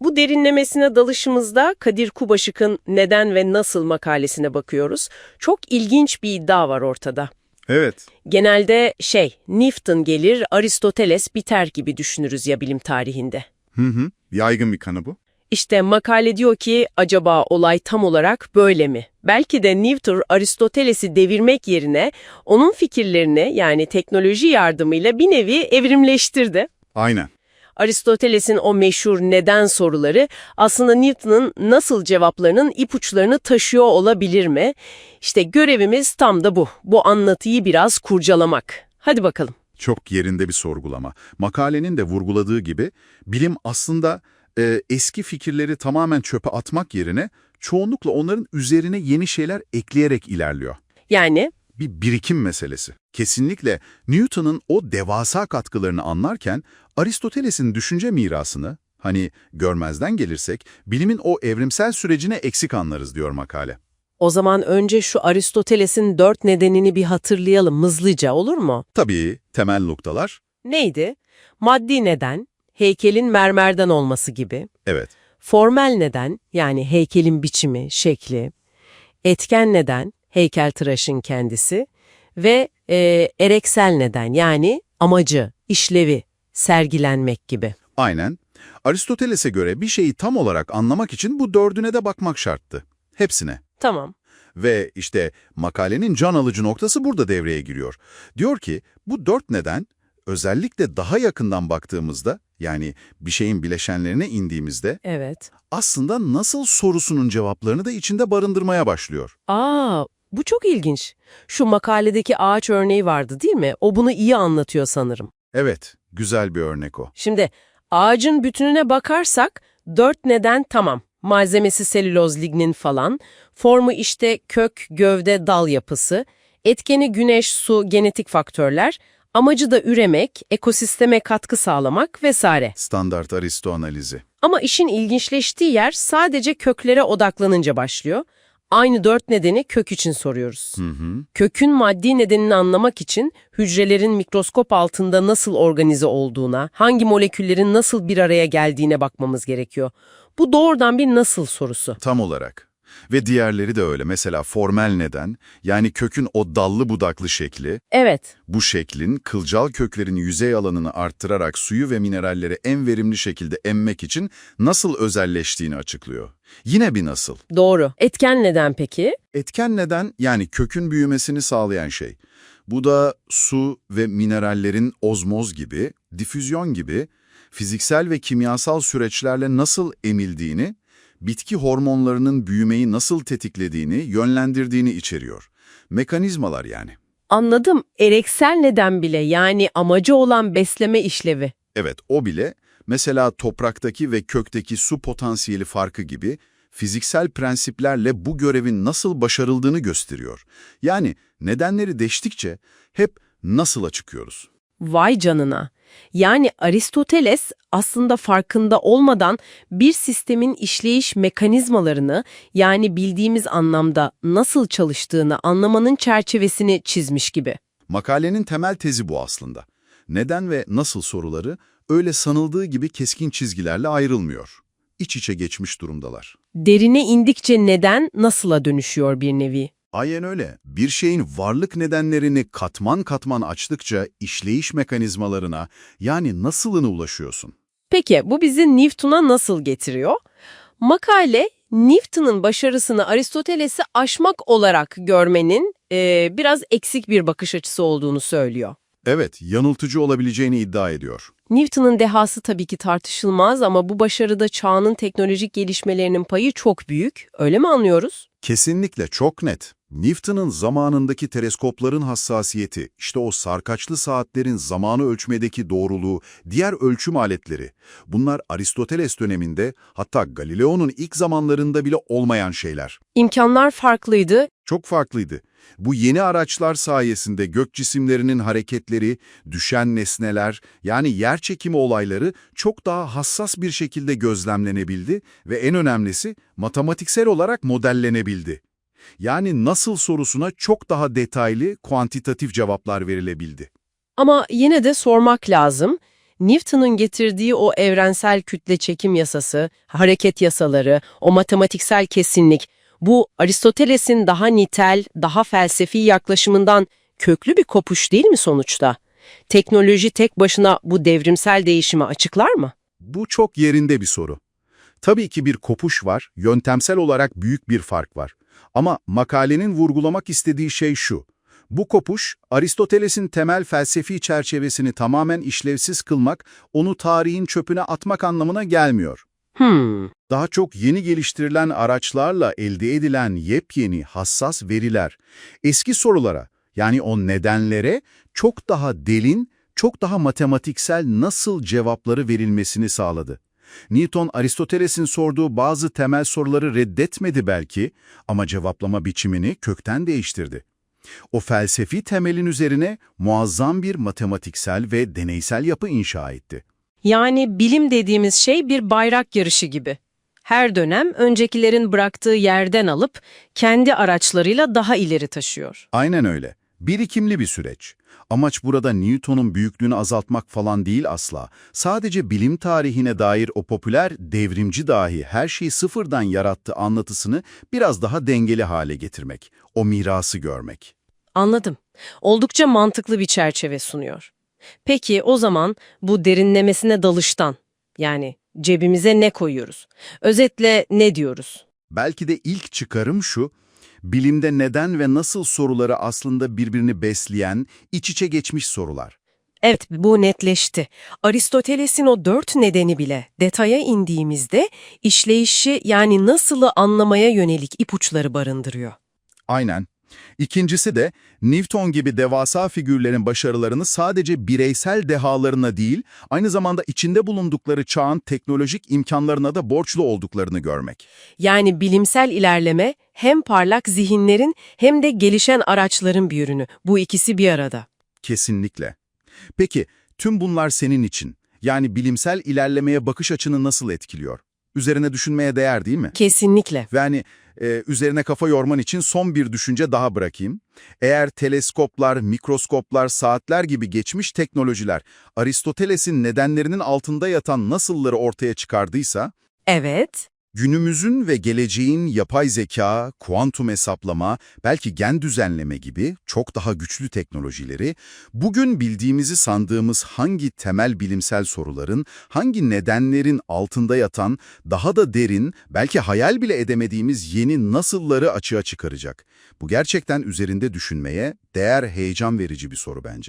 Bu derinlemesine dalışımızda Kadir Kubaşık'ın Neden ve Nasıl makalesine bakıyoruz. Çok ilginç bir iddia var ortada. Evet. Genelde şey, Newton gelir, Aristoteles biter gibi düşünürüz ya bilim tarihinde. Hı hı. Yaygın bir kanı bu. İşte makale diyor ki acaba olay tam olarak böyle mi? Belki de Newton Aristoteles'i devirmek yerine onun fikirlerini yani teknoloji yardımıyla bir nevi evrimleştirdi. Aynen. Aristoteles'in o meşhur neden soruları aslında Newton'un nasıl cevaplarının ipuçlarını taşıyor olabilir mi? İşte görevimiz tam da bu. Bu anlatıyı biraz kurcalamak. Hadi bakalım. Çok yerinde bir sorgulama. Makalenin de vurguladığı gibi bilim aslında e, eski fikirleri tamamen çöpe atmak yerine çoğunlukla onların üzerine yeni şeyler ekleyerek ilerliyor. Yani Bir birikim meselesi. Kesinlikle Newton'un o devasa katkılarını anlarken Aristoteles'in düşünce mirasını, hani görmezden gelirsek, bilimin o evrimsel sürecine eksik anlarız diyor makale. o zaman önce şu Aristoteles'in dört nedenini bir hatırlayalım hızlıca olur mu? Tabii temel noktalar, Neydi? Maddi neden, heykelin mermerden olması gibi. evet, Formel neden, yani heykelin biçimi, şekli. Etken neden, heykeltıraşın kendisi. Ve e, ereksel neden, yani amacı, işlevi, sergilenmek gibi. aynen. Aristoteles'e göre bir şeyi tam olarak anlamak için bu dördüne de bakmak şarttı. Hepsine. Tamam. Ve işte makalenin can alıcı noktası burada devreye giriyor. Diyor ki bu dört neden özellikle daha yakından baktığımızda yani bir şeyin bileşenlerine indiğimizde Evet. aslında nasıl sorusunun cevaplarını da içinde barındırmaya başlıyor. Aa, bu çok ilginç. Şu makaledeki ağaç örneği vardı değil mi? O bunu iyi anlatıyor sanırım. Evet, güzel bir örnek o. Şimdi ağacın bütününe bakarsak dört neden tamam. Malzemesi selüloz, lignin falan. Formu işte kök, gövde, dal yapısı. Etkeni güneş, su, genetik faktörler. Amacı da üremek, ekosisteme katkı sağlamak vesaire. Standart Aristo analizi. Ama işin ilginçleştiği yer sadece köklere odaklanınca başlıyor. Aynı dört nedeni kök için soruyoruz. Hı hı. Kökün maddi nedenini anlamak için hücrelerin mikroskop altında nasıl organize olduğuna, hangi moleküllerin nasıl bir araya geldiğine bakmamız gerekiyor. Bu doğrudan bir nasıl sorusu. Tam olarak. Ve diğerleri de öyle. Mesela formel neden, yani kökün o dallı budaklı şekli, Evet, Bu şeklin kılcal köklerin yüzey alanını arttırarak suyu ve mineralleri en verimli şekilde emmek için nasıl özelleştiğini açıklıyor. Yine bir nasıl. doğru. Etken neden peki? Etken neden yani kökün büyümesini sağlayan şey. Bu da su ve minerallerin ozmoz gibi, difüzyon gibi fiziksel ve kimyasal süreçlerle nasıl emildiğini, bitki hormonlarının büyümeyi nasıl tetiklediğini, yönlendirdiğini içeriyor. Mekanizmalar yani. Anladım. Ereksel neden bile yani amacı olan besleme işlevi. Evet, o bile mesela topraktaki ve kökteki su potansiyeli farkı gibi fiziksel prensiplerle bu görevin nasıl başarıldığını gösteriyor. Yani nedenleri deştikçe hep nasıla çıkıyoruz. Vay canına. Yani Aristoteles aslında farkında olmadan bir sistemin işleyiş mekanizmalarını yani bildiğimiz anlamda nasıl çalıştığını anlamanın çerçevesini çizmiş gibi. Makalenin temel tezi bu aslında. Neden ve nasıl soruları öyle sanıldığı gibi keskin çizgilerle ayrılmıyor. İç içe geçmiş durumdalar. Derine indikçe neden nasıla dönüşüyor bir nevi. Aynen öyle. Bir şeyin varlık nedenlerini katman katman açtıkça işleyiş mekanizmalarına yani nasılına ulaşıyorsun. Peki bu bizi Newton'a nasıl getiriyor? Makale Newton'un başarısını Aristoteles'i aşmak olarak görmenin eee, biraz eksik bir bakış açısı olduğunu söylüyor. Evet, yanıltıcı olabileceğini iddia ediyor. Newton'un dehası tabii ki tartışılmaz ama bu başarıda çağının teknolojik gelişmelerinin payı çok büyük. Öyle mi anlıyoruz? Kesinlikle çok net. Newton'un zamanındaki teleskopların hassasiyeti, işte o sarkaçlı saatlerin zamanı ölçmedeki doğruluğu, diğer ölçüm aletleri, bunlar Aristoteles döneminde hatta Galileo'nun ilk zamanlarında bile olmayan şeyler. İmkanlar farklıydı. Çok farklıydı. Bu yeni araçlar sayesinde gök cisimlerinin hareketleri, düşen nesneler yani yer çekimi olayları çok daha hassas bir şekilde gözlemlenebildi ve en önemlisi matematiksel olarak modellenebildi. Yani nasıl sorusuna çok daha detaylı, kuantitatif cevaplar verilebildi. Ama yine de sormak lazım. Newton'un getirdiği o evrensel kütle çekim yasası, hareket yasaları, o matematiksel kesinlik, bu Aristoteles'in daha nitel, daha felsefi yaklaşımından köklü bir kopuş değil mi sonuçta? Teknoloji tek başına bu devrimsel değişimi açıklar mı? Bu çok yerinde bir soru. Tabii ki bir kopuş var, yöntemsel olarak büyük bir fark var. Ama makalenin vurgulamak istediği şey şu. Bu kopuş, Aristoteles'in temel felsefi çerçevesini tamamen işlevsiz kılmak, onu tarihin çöpüne atmak anlamına gelmiyor. Hmm, Daha çok yeni geliştirilen araçlarla elde edilen yepyeni, hassas veriler, eski sorulara, yani o nedenlere çok daha derin, çok daha matematiksel nasıl cevapları verilmesini sağladı. Newton, Aristoteles'in sorduğu bazı temel soruları reddetmedi belki ama cevaplama biçimini kökten değiştirdi. O felsefi temelin üzerine muazzam bir matematiksel ve deneysel yapı inşa etti. yani bilim dediğimiz şey bir bayrak yarışı gibi. Her dönem öncekilerin bıraktığı yerden alıp kendi araçlarıyla daha ileri taşıyor. Aynen öyle. Birikimli bir süreç. Amaç burada Newton'un büyüklüğünü azaltmak falan değil asla. Sadece bilim tarihine dair o popüler devrimci dahi her şeyi sıfırdan yarattı anlatısını biraz daha dengeli hale getirmek. O mirası görmek. Anladım. Oldukça mantıklı bir çerçeve sunuyor. Peki o zaman bu derinlemesine dalıştan, yani cebimize ne koyuyoruz? Özetle ne diyoruz? Belki de ilk çıkarım şu, bilimde neden ve nasıl soruları aslında birbirini besleyen, iç içe geçmiş sorular. Evet, bu netleşti. Aristoteles'in o dört nedeni bile detaya indiğimizde işleyişi yani nasılı anlamaya yönelik ipuçları barındırıyor. Aynen. İkincisi de Newton gibi devasa figürlerin başarılarını sadece bireysel dehalarına değil, aynı zamanda içinde bulundukları çağın teknolojik imkanlarına da borçlu olduklarını görmek. Yani bilimsel ilerleme hem parlak zihinlerin hem de gelişen araçların bir ürünü. Bu ikisi bir arada. Kesinlikle. Peki, tüm bunlar senin için, yani bilimsel ilerlemeye bakış açını nasıl etkiliyor? Üzerine düşünmeye değer değil mi? Kesinlikle. Ve hani e, üzerine kafa yorman için son bir düşünce daha bırakayım. Eğer teleskoplar, mikroskoplar, saatler gibi geçmiş teknolojiler Aristoteles'in nedenlerinin altında yatan nasılları ortaya çıkardıysa, Evet. Günümüzün ve geleceğin yapay zeka, kuantum hesaplama, belki gen düzenleme gibi çok daha güçlü teknolojileri, bugün bildiğimizi sandığımız hangi temel bilimsel soruların, hangi nedenlerin altında yatan, daha da derin, belki hayal bile edemediğimiz yeni nasılları açığa çıkaracak. Bu gerçekten üzerinde düşünmeye değer heyecan verici bir soru bence.